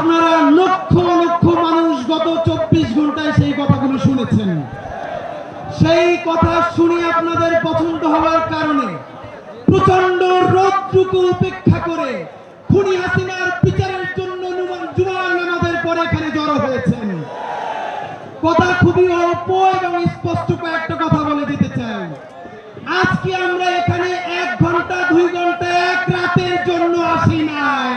আপনারা লক্ষ লক্ষ মানুষ গত চব্বিশ ঘন্টায় সেই কথাগুলো শুনেছেন। সেই কথা শুনে আপনাদের পছন্দ হওয়ার কারণে প্রচণ্ড রোদটুকু উপেক্ষা করে খুনি হাসিনার বিচারের জন্য জুমার নামাজের পরে এখানে জড়ো হয়েছেন। কথা খুবই অল্প এবং স্পষ্ট কয়েকটা কথা বলে দিতে চাই। আজকে আমরা এখানে এক ঘণ্টা, দুই ঘণ্টা, এক রাতের জন্য আসি নাই।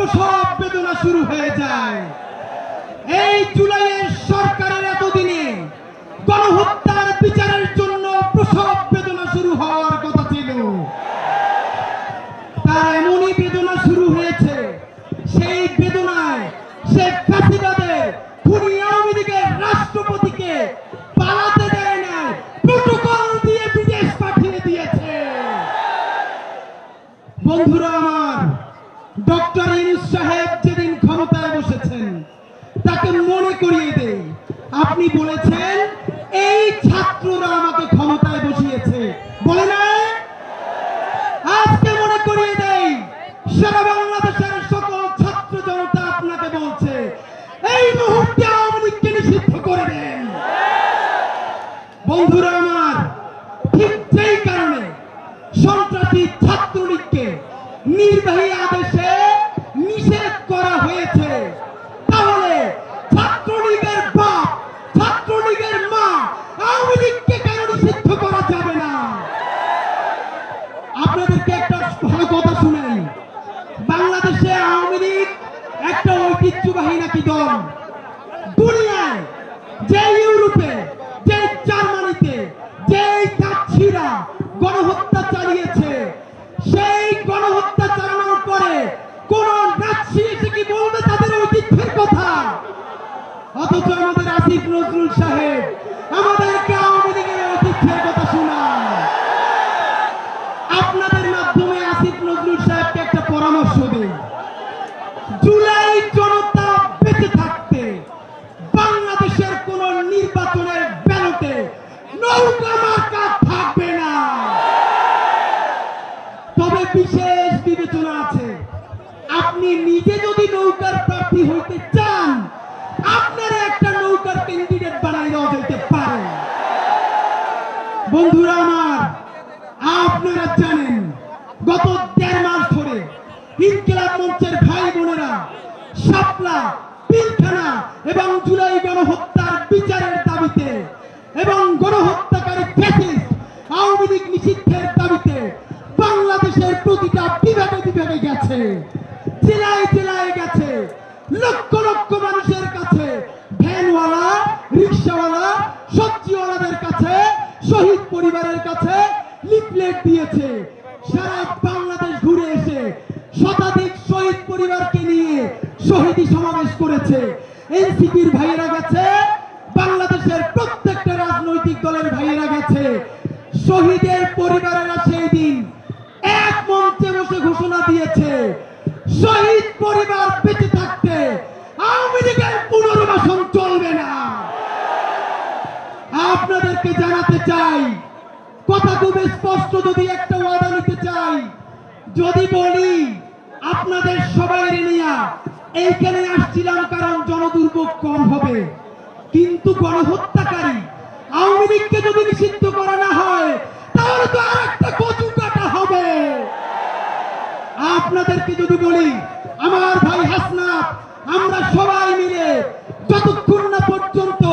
প্রসব বেদনা শুরু হয়ে যায়। এই জুলাইয়ের সরকারের এতদিনে গণহত্যার বিচারের জন্য প্রসব বেদনা শুরু হওয়ার কথা ছিল। তার এমনই বেদনা শুরু হয়েছে, সেই বেদনায় সে ফ্যাসিবাদের খুনি আওয়ামী লীগের রাষ্ট্রপতিকে পালাতে দেয় নাই, প্রোটোকল দিয়ে বিদেশ পাঠিয়ে দিয়েছে। বন্ধুরা আমার ডক্টর ইউনুস সাহেব যেদিন ক্ষমতায় বসেছেন, তাকে মনে করিয়ে দেই, আপনি বলেছেন, এই ছাত্ররা আমাকে ক্ষমতায় বসিয়েছে। বলে নাই আজকে মনে করিয়ে দেই, সারা বাংলাদেশের সকল ছাত্র জনতা আপনাকে বলছে, এই মুহূর্তে আওয়ামী লীগকে নিষিদ্ধ করে দেন। বন্ধুরা আমার, ঠিক যেই কারণে সন্ত্রাসী ছাত্রলীগকে নির্বাহী একটা ঐতিহ্যবাহী নাকি দল? দুনিয়ায়, যে ইউরোপে, যে জার্মানিতে, যে কাচ্ছিরা গণহত্যা চালিয়েছে, সেই গণহত্যা চালানোর পরে কোন নাচ্ছি এসে কি বলবে তাদের ঐতিহ্যের কথা? অথচ আমাদের আসিফ নজরুল সাহেব আমাদেরকে বন্ধুরা আমার, আপনারা জানেন, গত দেড় মাস ধরে ইনকিলাব মঞ্চের ভাই বোনেরা, শাপলা, পিলখানা এবং জুলাই গণহত্যার বিচারের এবং গণহত্যাকারী ফ্যাসিস্ট আওয়ামী লীগ নিষিদ্ধের দাবিতে বাংলাদেশের প্রতিটা বিভাগে বিভাগে গেছে। জেলায় জেলায় গেছে। লক্ষ লক্ষ মানুষের কাছে, ভ্যানওয়ালা রিক্সাওয়ালা সবজিওয়ালাদের কাছে, শহীদ পরিবারের কাছে লিফলেট দিয়েছে। সারা বাংলাদেশ ঘুরে এসে শতাধিক শহীদ পরিবারকে নিয়ে শহীদি সমাবেশ করেছে। এনসিপির ভাইয়েরা গেছে শহীদের পরিবারেরা সেই দিন। এক মঞ্চে বসে ঘোষণা দিয়েছে, শহীদ পরিবার বেঁচে থাকতে আওয়ামী লীগের পুনর্বাসন চলবে না। আপনাদেরকে জানাতে চাই, কথা খুব স্পষ্ট যদি একটা ওয়াদা নিতে চাই, যদি বলি, আপনাদের সবাই নিয়ে এইখানে আসছিলাম কারণ জনদুর্ভোগ কম হবে। কিন্তু গণহত্যাকারী আওয়ামী লীগকে যদি নিষিদ্ধ করা না হয় তাহলে তো আর একটা কচু কাটা হবে। আপনাদেরকে যদি বলি, আমার ভাই হাসনাত, আমরা সবাই মিলে যতক্ষণ না পর্যন্ত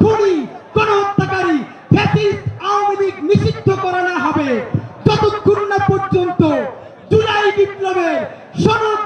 খুনি, গণহত্যাকারী, ফ্যাসিস্ট, আওয়ামী লীগ নিষিদ্ধ করা না হবে, ততক্ষণ না পর্যন্ত জুলাই বিপ্লবের সনদ